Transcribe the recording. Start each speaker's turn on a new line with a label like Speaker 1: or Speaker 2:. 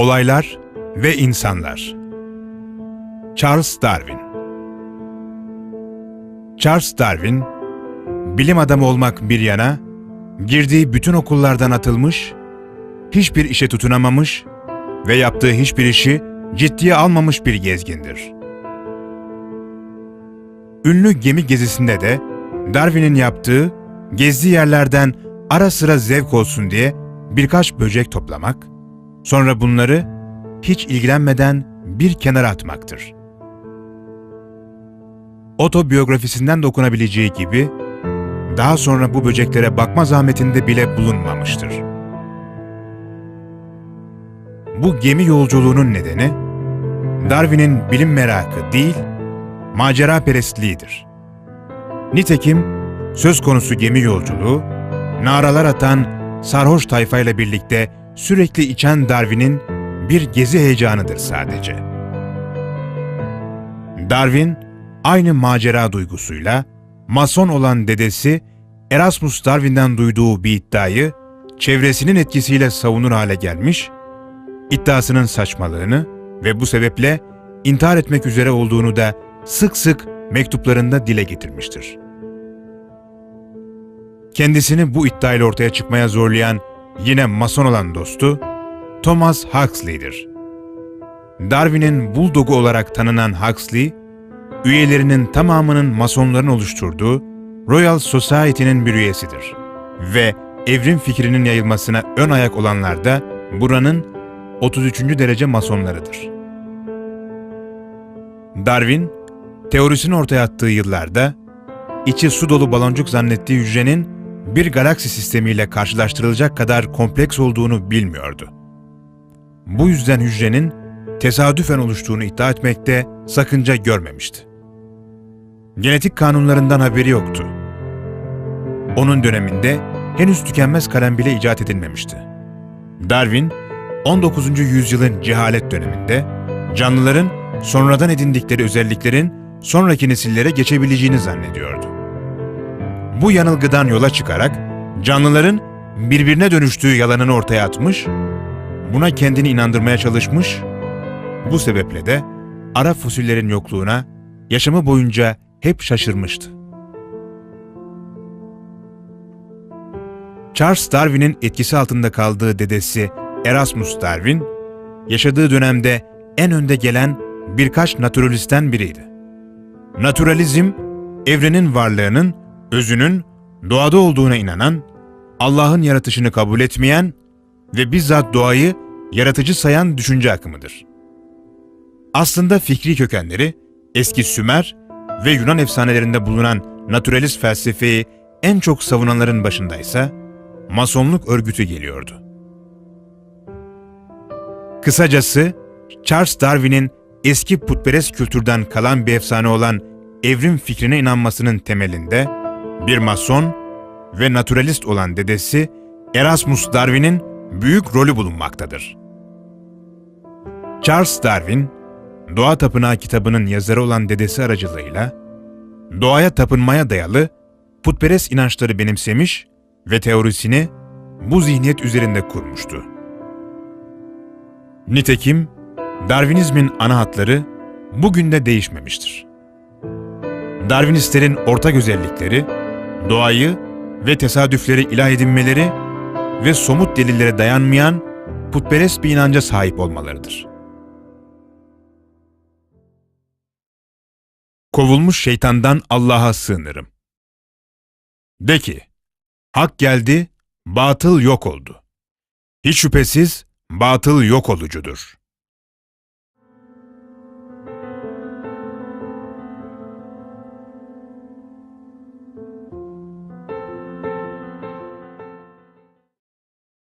Speaker 1: Olaylar ve İnsanlar Charles Darwin Charles Darwin, bilim adamı olmak bir yana, girdiği bütün okullardan atılmış, hiçbir işe tutunamamış ve yaptığı hiçbir işi ciddiye almamış bir gezgindir. Ünlü gemi gezisinde de Darwin'in yaptığı, gezdiği yerlerden ara sıra zevk olsun diye birkaç böcek toplamak, sonra bunları hiç ilgilenmeden bir kenara atmaktır. Otobiyografisinden de okunabileceği gibi, daha sonra bu böceklere bakma zahmetinde bile bulunmamıştır. Bu gemi yolculuğunun nedeni, Darwin'in bilim merakı değil, macera perestliğidir. Nitekim söz konusu gemi yolculuğu, naralar atan sarhoş tayfayla birlikte sürekli içen Darwin'in bir gezi heyecanıdır sadece. Darwin, aynı macera duygusuyla, mason olan dedesi Erasmus Darwin'den duyduğu bir iddiayı çevresinin etkisiyle savunur hale gelmiş, iddiasının saçmalığını ve bu sebeple intihar etmek üzere olduğunu da sık sık mektuplarında dile getirmiştir. Kendisini bu iddiayla ortaya çıkmaya zorlayan yine mason olan dostu Thomas Huxley'dir. Darwin'in buldog'u olarak tanınan Huxley, üyelerinin tamamının masonların oluşturduğu Royal Society'nin bir üyesidir. Ve evrim fikrinin yayılmasına ön ayak olanlar da buranın 33. derece masonlarıdır. Darwin, teorisini ortaya attığı yıllarda, içi su dolu baloncuk zannettiği hücrenin bir galaksi sistemiyle karşılaştırılacak kadar kompleks olduğunu bilmiyordu. Bu yüzden hücrenin tesadüfen oluştuğunu iddia etmekte sakınca görmemişti. Genetik kanunlarından haberi yoktu. Onun döneminde henüz tükenmez kalem bile icat edilmemişti. Darwin, 19. yüzyılın cehalet döneminde canlıların sonradan edindikleri özelliklerin sonraki nesillere geçebileceğini zannediyordu. Bu yanılgıdan yola çıkarak canlıların birbirine dönüştüğü yalanını ortaya atmış, buna kendini inandırmaya çalışmış, bu sebeple de ara fosillerin yokluğuna yaşamı boyunca hep şaşırmıştı. Charles Darwin'in etkisi altında kaldığı dedesi Erasmus Darwin, yaşadığı dönemde en önde gelen birkaç naturalistten biriydi. Naturalizm, evrenin varlığının, özünün doğada olduğuna inanan, Allah'ın yaratışını kabul etmeyen ve bizzat doğayı yaratıcı sayan düşünce akımıdır. Aslında fikri kökenleri eski Sümer ve Yunan efsanelerinde bulunan naturalist felsefeyi en çok savunanların başındaysa Masonluk örgütü geliyordu. Kısacası Charles Darwin'in eski putperest kültürden kalan bir efsane olan evrim fikrine inanmasının temelinde bir mason ve naturalist olan dedesi Erasmus Darwin'in büyük rolü bulunmaktadır. Charles Darwin, Doğa Tapınağı kitabının yazarı olan dedesi aracılığıyla doğaya tapınmaya dayalı putperest inançları benimsemiş ve teorisini bu zihniyet üzerinde kurmuştu. Nitekim Darwinizmin ana hatları bugün de değişmemiştir. Darwinistlerin ortak özellikleri, doğayı ve tesadüfleri ilah edinmeleri ve somut delillere dayanmayan putperest bir inanca sahip olmalarıdır. Kovulmuş şeytandan Allah'a sığınırım. De ki, hak geldi, batıl yok oldu. Hiç şüphesiz batıl yok olucudur.